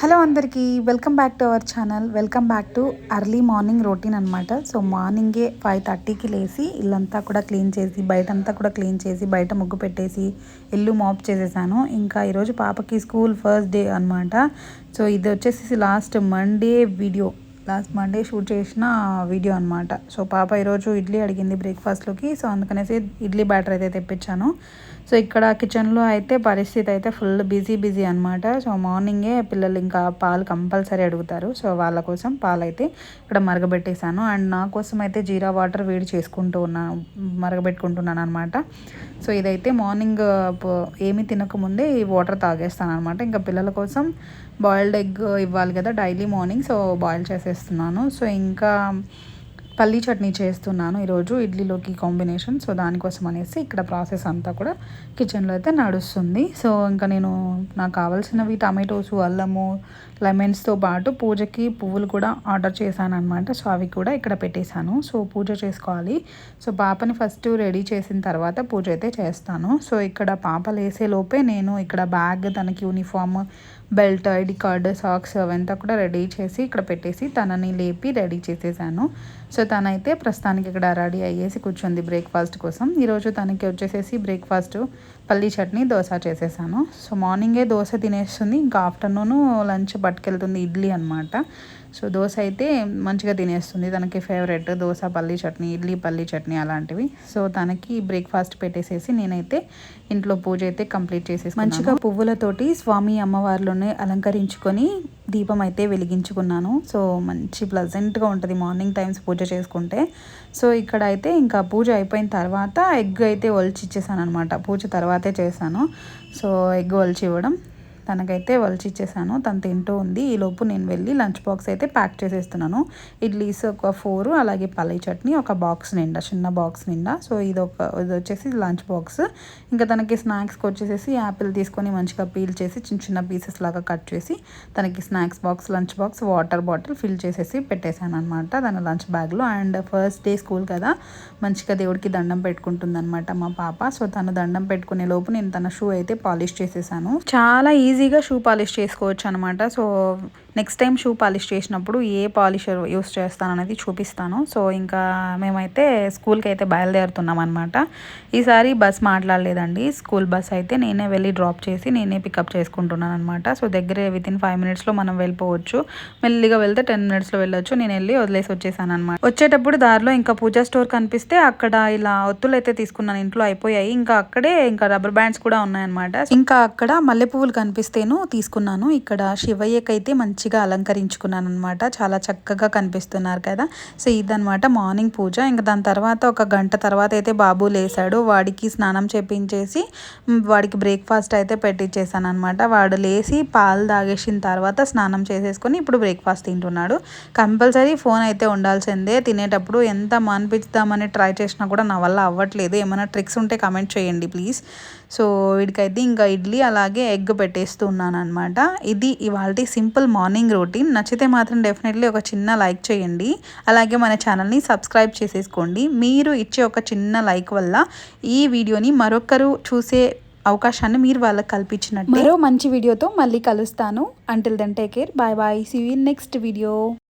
Hello అందరికీ welcome back to our channel. Welcome back to early morning routine అనమాట so మార్నింగే five థర్టీకి లేచి ఇల్లంతా కూడా క్లీన్ చేసి బయటంతా కూడా క్లీన్ చేసి బయట ముగ్గు పెట్టేసి ఇల్లు మాప్ చేసేసాను. ఇంకా ఈరోజు పాపకి స్కూల్ ఫస్ట్ డే అనమాట సో ఇది వచ్చేసి last Monday video. Last Monday shoot చేసిన వీడియో అనమాట సో పాప ఈరోజు ఇడ్లీ అడిగింది బ్రేక్ఫాస్ట్లోకి. సో అందుకనేసి ఇడ్లీ బ్యాటర్ అయితే తెప్పించాను. సో ఇక్కడ కిచెన్లో అయితే పరిస్థితి అయితే ఫుల్ బిజీ బిజీ అనమాట సో మార్నింగే పిల్లలు ఇంకా పాలు కంపల్సరీ అడుగుతారు. సో వాళ్ళ కోసం పాలు అయితే ఇక్కడ మరగబెట్టేశాను. అండ్ నా కోసం అయితే జీరా వాటర్ వేడి చేసుకుంటూ ఉన్నాను మరగబెట్టుకుంటున్నాను అనమాట సో ఇదైతే మార్నింగ్ ఏమి తినకముందే ఈ వాటర్ తాగేస్తాను అనమాట ఇంకా పిల్లల కోసం బాయిల్డ్ ఎగ్ ఇవ్వాలి కదా డైలీ మార్నింగ్ సో బాయిల్ చేసేస్తున్నాను. సో ఇంకా పల్లీ చట్నీ చేస్తున్నాను ఈరోజు ఇడ్లీలోకి కాంబినేషన్ సో దానికోసం అనేసి ఇక్కడ ప్రాసెస్ అంతా కూడా కిచెన్లో అయితే నడుస్తుంది. సో ఇంకా నేను నాకు కావాల్సినవి టమాటోస్ అల్లము లెమన్స్తో పాటు పూజకి పువ్వులు కూడా ఆర్డర్ చేశాను అనమాట సో అవి కూడా ఇక్కడ పెట్టేశాను. సో పూజ చేసుకోవాలి. సో పాపని ఫస్ట్ రెడీ చేసిన తర్వాత పూజ అయితే చేస్తాను. సో ఇక్కడ పాప లేసే లోపే నేను ఇక్కడ బ్యాగ్ తనకి uniform belt ID card socks అవంతా కూడా రెడీ చేసి ఇక్కడ పెట్టేసి తనని లేపి రెడీ చేసేసాను. సో తనైతే ప్రస్తుతానికి ఇక్కడ రెడీ అయ్యేసి కూర్చుంది బ్రేక్ఫాస్ట్ కోసం. ఈరోజు తనకి వచ్చేసేసి బ్రేక్ఫాస్ట్ పల్లీ చట్నీ దోశ చేసేసాను. సో మార్నింగే దోశ తినేస్తుంది ఇంకా ఆఫ్టర్నూన్ లంచ్ పట్టుకెళ్తుంది ఇడ్లీ అనమాట సో దోశ అయితే మంచిగా తినేస్తుంది. తనకి ఫేవరెట్ దోశ పల్లీ చట్నీ ఇడ్లీ పల్లీ చట్నీ అలాంటివి. సో తనకి బ్రేక్ఫాస్ట్ పెట్టేసేసి నేనైతే ఇంట్లో పూజ అయితే కంప్లీట్ చేసేసి మంచిగా పువ్వులతోటి స్వామి అమ్మవారిలోనే అలంకరించుకొని దీపం అయితే వెలిగించుకున్నాను. సో మంచి ప్లజెంట్గా ఉంటుంది మార్నింగ్ టైమ్స్ పూజ చేసుకుంటే. సో ఇక్కడ అయితే ఇంకా పూజ అయిపోయిన తర్వాత ఎగ్ అయితే ఒలిచి ఇచ్చేసాను అనమాట పూజ తర్వాతే చేశాను. సో ఎగ్ ఒలిచి ఇవ్వడం. తనకైతే వలిచి ఇచ్చేసాను. తను తింటూ ఉంది. ఈలోపు నేను వెళ్ళి లంచ్ బాక్స్ అయితే ప్యాక్ చేసేస్తున్నాను. ఇడ్లీస్ ఒక ఫోర్ అలాగే పల్లీ చట్నీ ఒక బాక్స్ నిండా చిన్న బాక్స్ నిండా. సో ఇది ఒక ఇది వచ్చేసి లంచ్ బాక్స్. ఇంకా తనకి స్నాక్స్కి వచ్చేసేసి యాపిల్ తీసుకొని మంచిగా పీల్ చేసి చిన్న చిన్న పీసెస్ లాగా కట్ చేసి తనకి snacks box lunch box water bottle fill చేసేసి పెట్టేశాను అనమాట తన లంచ్ బ్యాగ్లో. అండ్ ఫస్ట్ డే స్కూల్ కదా మంచిగా దేవుడికి దండం పెట్టుకుంటుంది అనమాట మా పాప. సో తను దండం పెట్టుకునే లోపు నేను తన షూ అయితే పాలిష్ చేసేసాను. చాలా ఈజీ ఈజీగా షూ పాలిష్ చేసుకోవచ్చు అనమాట so next time shoe polish చేసినప్పుడు ఏ పాలిషర్ యూస్ చేస్తాననేది చూపిస్తాను. సో ఇంకా మేమైతే స్కూల్కి అయితే బయలుదేరుతున్నాం అనమాట ఈసారి బస్ మాట్లాడలేదండి. స్కూల్ బస్ అయితే నేనే వెళ్ళి డ్రాప్ చేసి నేనే పికప్ చేసుకుంటున్నాను అనమాట సో దగ్గరే విత్ ఇన్ ఫైవ్ మినిట్స్లో మనం వెళ్ళిపోవచ్చు. మెల్లిగా వెళ్తే టెన్ మినిట్స్లో వెళ్ళొచ్చు. నేను వెళ్ళి వదిలేసి వచ్చేసాను అనమాట వచ్చేటప్పుడు దారిలో ఇంకా పూజా స్టోర్ కనిపిస్తే అక్కడ ఇలా ఒత్తులు అయితే తీసుకున్నాను. ఇంట్లో అయిపోయాయి. ఇంకా అక్కడే ఇంకా రబ్బర్ బ్యాండ్స్ కూడా ఉన్నాయన్నమాట. ఇంకా అక్కడ మల్లె పువ్వులు కనిపిస్తేను తీసుకున్నాను. ఇక్కడ శివయ్యకైతే మంచి మంచిగా అలంకరించుకున్నాను అనమాట చాలా చక్కగా కనిపిస్తున్నారు కదా. సో ఇదనమాట మార్నింగ్ పూజ. ఇంకా దాని తర్వాత ఒక గంట తర్వాత అయితే బాబు లేసాడు. వాడికి స్నానం చేపించేసి వాడికి బ్రేక్ఫాస్ట్ అయితే పెట్టించేసాను అనమాట వాడు లేచి పాలు తాగేసిన తర్వాత స్నానం చేసేసుకొని ఇప్పుడు బ్రేక్ఫాస్ట్ తింటున్నాడు. కంపల్సరీ ఫోన్ అయితే ఉండాల్సిందే. తినేటప్పుడు ఎంత మానిపిద్దామని ట్రై చేసినా కూడా నా వల్ల అవ్వట్లేదు. ఏమైనా ట్రిక్స్ ఉంటే కమెంట్ చేయండి ప్లీజ్. సో వీడికైతే ఇంకా ఇడ్లీ అలాగే ఎగ్ పెట్టేస్తున్నాను అనమాట ఇది ఇవాళ సింపుల్ మార్నింగ్ మార్నింగ్ రొటీన్. నచ్చితే మాత్రం డెఫినెట్లీ ఒక చిన్న లైక్ చేయండి. అలాగే మన ఛానల్ని సబ్స్క్రైబ్ చేసేసుకోండి. మీరు ఇచ్చే ఒక చిన్న లైక్ వల్ల ఈ వీడియోని మరొకరు చూసే అవకాశాన్ని మీరు వాళ్ళకి కల్పించినట్టు. మరో మంచి వీడియోతో మళ్ళీ కలుస్తాను. Until then take care bye bye see you next video